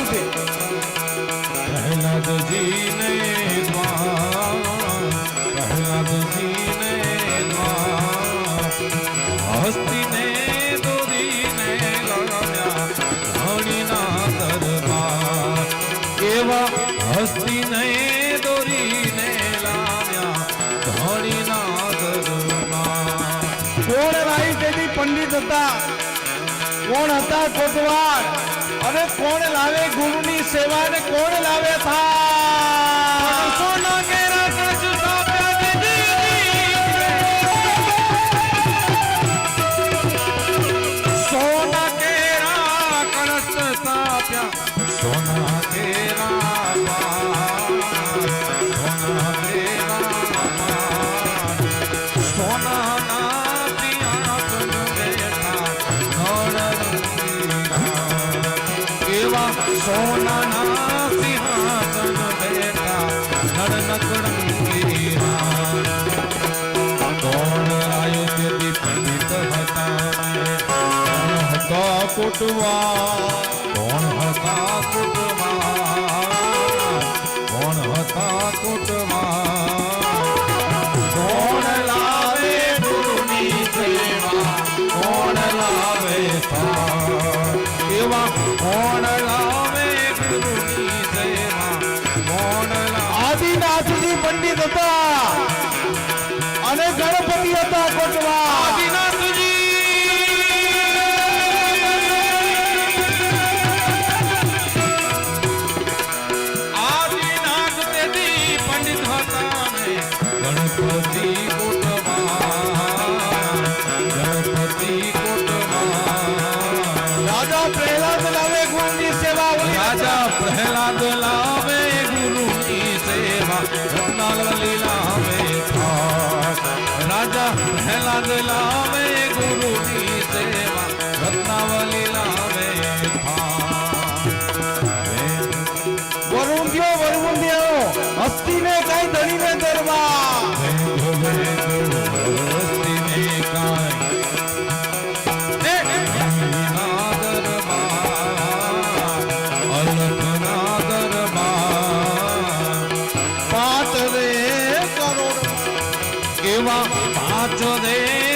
ગાવું હસ્તીને એવા હસ્તીને દોરીને લાવ્યા. ધણીના દરબાર. કોણ પંડિત હતા? કોણ હતા કોટવાડ અને કોણ લાવે ગુરુની સેવા ને કોણ લાવે થા સોના કેરા કળશ સોનાના સિંહાસન બેઠા નળનકળંગીના. કોણ રાય તેથી પંડિત હતા કોણ હતા કુટવા કોણ હતા કુટવા કોણ હતા કુટવા ગણપતિ હતા કોટવાળ આદિનાથજી આદિનાથ તેથી પંડિત હતા ને ગણપતિ आजा हेला दिलावे એવા પાછો દે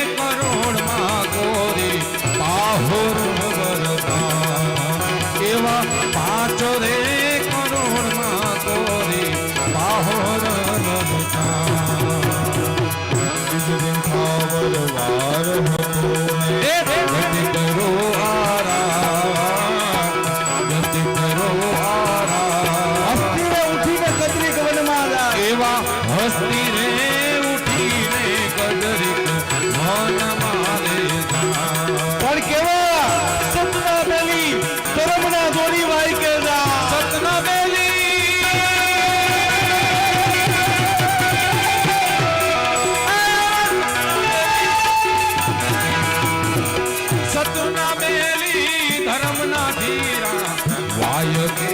સતના બેલી ધર્મના ધીરા વાય કે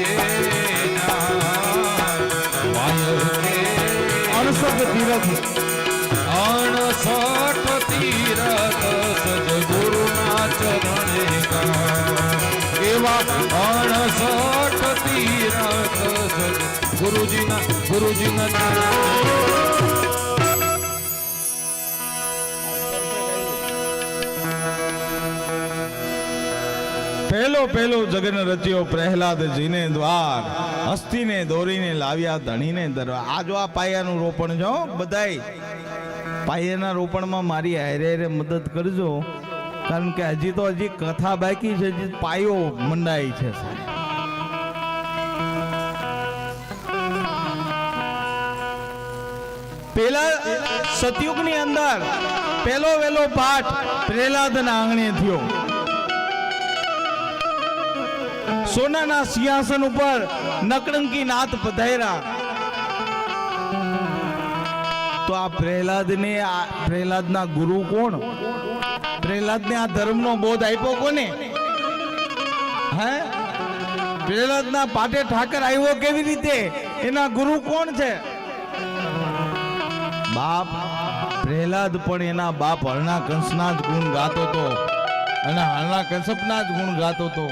વાય કે અણસઠ તીરથ. સદગુરુના ચરણે એવા અણસઠ તીરથ ગુરુજીના ગુરુજીના પહેલો પહેલો જગન રચ્યો પ્રહલાદજીને દ્વાર, હસ્તીને દોરીને લાવ્યા, ધણીને દરવા આ જો આ પાયાનું રોપણ જો બધાય. પાયાના રોપણમાં મારી હારે હારે મદદ કરજો. કારણ કે હજી તો હજી કથા બાકી છે, હજી પાયો મંડાય છે. પેલા સતયુગની અંદર પેલો વેલો પાઠ પ્રહલાદના આંગણે થયો. સોનાના સિંહાસન ઉપર નકળંકી નાથ પધાર્યા. તો આ પ્રહલાદને આ પ્રહલાદના ગુરુ કોણ? પ્રહલાદને આ ધર્મનો બોધ આપ્યો કોને? હે? પ્રહલાદના પાટે ઠાકર આવ્યો કેવી રીતે? એના ગુરુ કોણ છે? બાપ. પ્રહલાદ પણ એના બાપ હરણા કંસના જ ગુણ ગાતો હતો અને હરણા કશ્યપના જ ગુણ ગાતો હતો